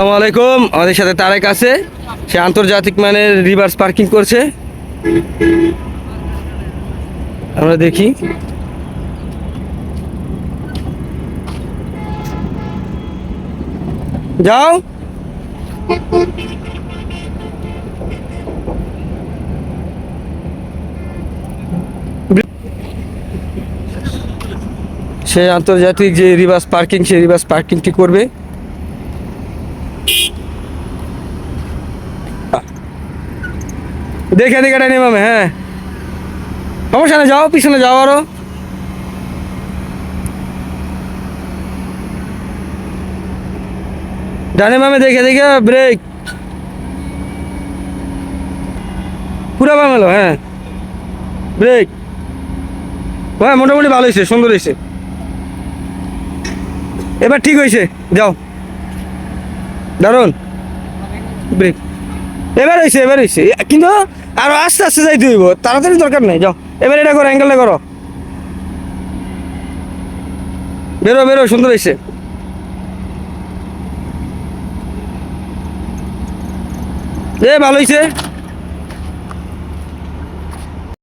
আসসালামু আলাইকুম। আমাদের সাথে তারেক আছে। সে আন্তর্জাতিক মানের রিভার্স পার্কিং করছে। আমরা দেখি। যাও। সে আন্তর্জাতিক যে রিভার্স পার্কিং সেই রিভার্স পার্কিংটি করবে। দেখে দেখে এটা নেমামে হ্যাঁ। সমস্যা না, যাও, পিছনে যাও আরও। ডানে মামে, দেখে দেখে ব্রেক পুরা বামেলো হ্যাঁ। ব্রেক হ্যাঁ মোটামুটি ভালো হয়েছে, সুন্দর হয়েছে। এবার ঠিক হয়েছে, যাও। দারুণ ব্রেক এবার হয়েছে এবার হয়েছে কিন্তু আরও আস্তে আস্তে যাই হইব। তাড়াতাড়ি দরকার নেই, যাও। এবার এটা করো অ্যাঙ্গেলটা করো। বেরো বেরো, সুন্দর হয়েছে এ, ভালো হয়েছে